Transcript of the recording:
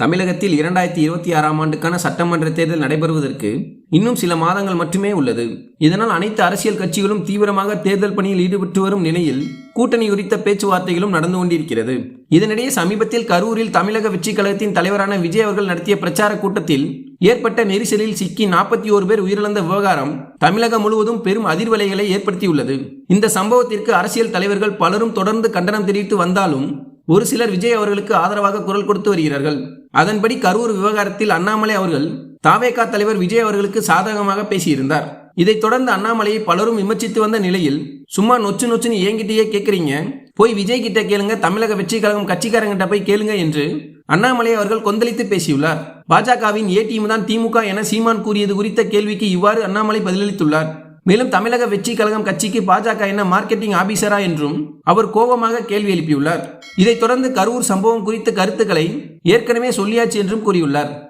தமிழகத்தில் இரண்டாயிரத்தி இருபத்தி ஆறாம் ஆண்டுக்கான சட்டமன்ற தேர்தல் நடைபெறுவதற்கு இன்னும் சில மாதங்கள் மட்டுமே உள்ளது. இதனால் அனைத்து அரசியல் கட்சிகளும் தீவிரமாக தேர்தல் பணியில் ஈடுபட்டு வரும் நிலையில் கூட்டணி குறித்த பேச்சுவார்த்தைகளும் நடந்து கொண்டிருக்கிறது. இதனிடையே சமீபத்தில் கரூரில் தமிழக வெற்றிக் கழகத்தின் தலைவரான விஜய் அவர்கள் நடத்திய பிரச்சார கூட்டத்தில் ஏற்பட்ட நெரிசலில் சிக்கி நாற்பத்தி ஓரு பேர் உயிரிழந்த விவகாரம் தமிழகம் முழுவதும் பெரும் அதிர்வலைகளை ஏற்படுத்தியுள்ளது. இந்த சம்பவத்திற்கு அரசியல் தலைவர்கள் பலரும் தொடர்ந்து கண்டனம் தெரிவித்து வந்தாலும் ஒரு சிலர் விஜய் அவர்களுக்கு ஆதரவாக குரல் கொடுத்து வருகிறார்கள். அதன்படி கரூர் விவகாரத்தில் அண்ணாமலை அவர்கள் தாவேகா தலைவர் விஜய் அவர்களுக்கு சாதகமாக பேசியிருந்தார். இதைத் தொடர்ந்து அண்ணாமலையை பலரும் விமர்சித்து வந்த நிலையில் சும்மா நொச்சு நொச்சுன்னு ஏங்கிட்டே கேட்குறீங்க போய் விஜய் கிட்ட கேளுங்க தமிழக வெற்றி கழகம் கட்சிக்காரங்கிட்ட போய் கேளுங்க என்று அண்ணாமலை அவர்கள் கொந்தளித்து பேசியுள்ளார். பாஜகவின் ஏ டீம் தான் திமுக என சீமான் கூறியது குறித்த கேள்விக்கு இவ்வாறு அண்ணாமலை பதிலளித்துள்ளார். மேலும் தமிழக வெற்றி கழகம் கட்சிக்கு பாஜக என்ன மார்க்கெட்டிங் ஆபீசரா என்றும் அவர் கோபமாக கேள்வி எழுப்பியுள்ளார். இதைத் தொடர்ந்து கரூர் சம்பவம் குறித்த கருத்துக்களை ஏற்கனவே சொல்லியாச்சு என்றும் கூறியுள்ளார்.